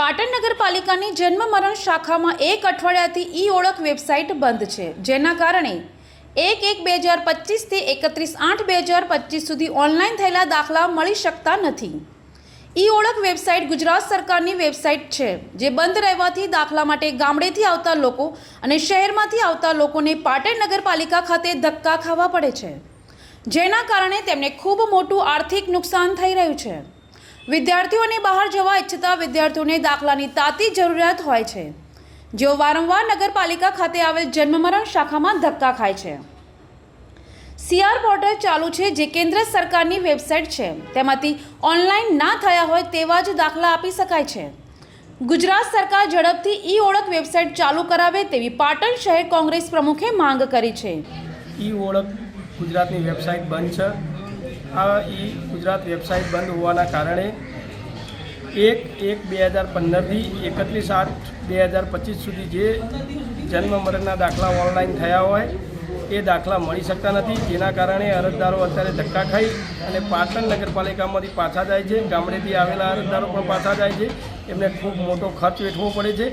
પાટણ નગરપાલિકાની જન્મ મરણ શાખામાં એક અઠવાડિયાથી ઈ ઓળખ વેબસાઇટ બંધ છે, જેના કારણે એક એક બે હજાર પચીસથી એકત્રીસ આઠ બે હજાર પચીસ સુધી ઓનલાઈન થયેલા દાખલા મળી શકતા નથી. ઈ ઓળખ વેબસાઇટ ગુજરાત સરકારની વેબસાઇટ છે, જે બંધ રહેવાથી દાખલા માટે ગામડેથી આવતા લોકો અને શહેરમાંથી આવતા લોકોને પાટણ નગરપાલિકા ખાતે ધક્કા ખાવા પડે છે. જેના કારણે તેમને ખૂબ મોટું આર્થિક નુકસાન થઈ રહ્યું છે. વિદ્યાર્થીઓને બહાર જવા ઈચ્છતા વિદ્યાર્થીઓને દાખલાની તાતી જરૂરિયાત હોય છે. જેઓ વારંવાર નગરપાલિકા ખાતે આવેલ જન્મમરણ શાખામાં ધક્કા ખાય છે. સીઆર પોર્ટલ ચાલુ છે જે કેન્દ્ર સરકારની વેબસાઇટ છે. તેમાંથી ઓનલાઈન ના થયા હોય તેવા જ દાખલા આપી શકાય છે. ગુજરાત સરકાર ઝડપથી ઈ ઓળખ વેબસાઇટ ચાલુ કરાવે તેવી પાટણ શહેર કોંગ્રેસ પ્રમુખે માંગ કરી છે. ઈ ઓળખ ગુજરાતની વેબસાઇટ બંધ છે. આ ઈ ગુજરાત વેબસાઇટ બંધ હોવાના કારણે એક એક બે હજાર પંદરથી એકત્રીસ આઠ બે હજાર પચીસ સુધી જે જન્મ મરણના દાખલા ઓનલાઈન થયા હોય, એ દાખલા મળી શકતા નથી. જેના કારણે અરજદારો અત્યારે ધક્કા ખાઈ અને પાટણ નગરપાલિકામાંથી પાછા જાય છે. ગામડેથી આવેલા અરજદારો પણ પાછા જાય છે. એમને ખૂબ મોટો ખર્ચ વેઠવો પડે છે.